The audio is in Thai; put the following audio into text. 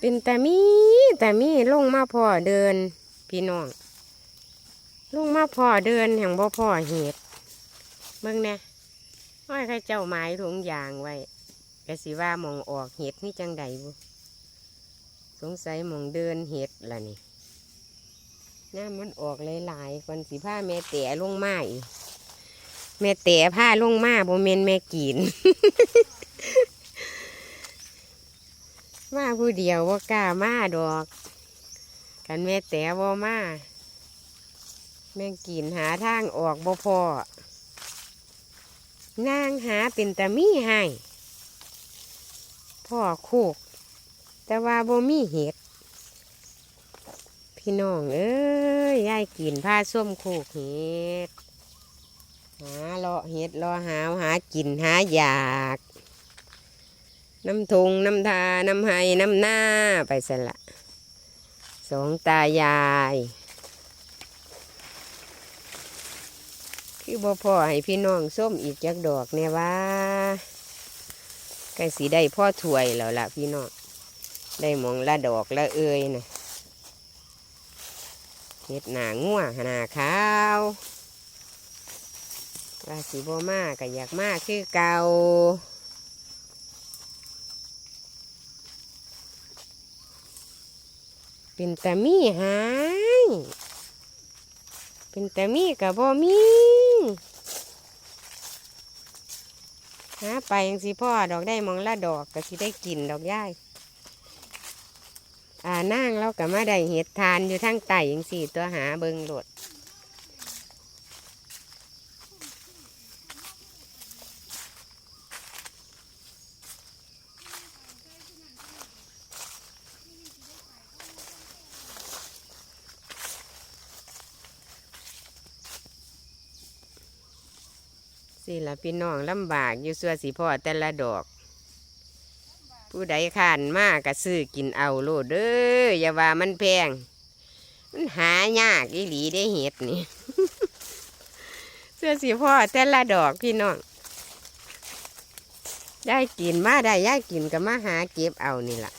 เป็นแต่มีแต่มีลงมาพ่อเดิน พี่น้องลงมาพ่อเดินแห่งบ่พ่อเห็ดเบิ่งแน่ห้อยใครเจ้าไม้ถุงยางไว้กะสิว่ามองออกเห็ดนี่จังใดบุสงสัยมองเดินเห็ดล่ะนี่น้ามันออกหลายๆคนสิผ้าแม่แต่ลงมาอีกแม่แต่ผ้าลงมาบ่เมนแม่กิน มาผู้เดียวว่ากล้ามาดอก กันแม่แต่ว่ามาแม่งกินหาทางออกบ่พอนางหาเป็นตะมีให้พ่อโคก แต่ว่าบ่มีเห็ด พี่น้องเอ้ยยายกินผ้าส้มโคกเห็ด หาเลาะเห็ดรอหาวหากินหาอยาก น้ำทงน้ำทา น้ำไห้น้ำหน้าไปสละสองตายาย คือบ่พ่อให้พี่น้องส้มอีกจักดอกเนี่ยว่าใกล้สีได้พ่อถวยแล้วล่ะพี่น้องได้มองละดอกละเอ้ยนะเห็ดหนางัวหนาขาวว่าสีบ่มากก็อยากมากคือเก่า เป็นแต่มีหายเป็นแต่มีกับบ่มีหาไปยังสิพ่อดอกได้มองละดอกก็สิได้กินดอกย่ายอ่านั่งเราก็มาได้เห็ดทานอยู่ทั้งไต่ยังสี่ตัวหาเบิงหลด สิละพี่น้องลำบากอยู่ส่วสีพ่อแต่ละดอก ผู้ใดขานมากก็ซื้อกินเอาโลดเด้ออย่าว่ามันแพง มันหายากอีหลีได้เห็ดนี่ เสื้อสีพ่อแต่ละดอกพี่น้องได้กินมาได้ย่ายกินก็มาหาเก็บเอานี่ล่ะ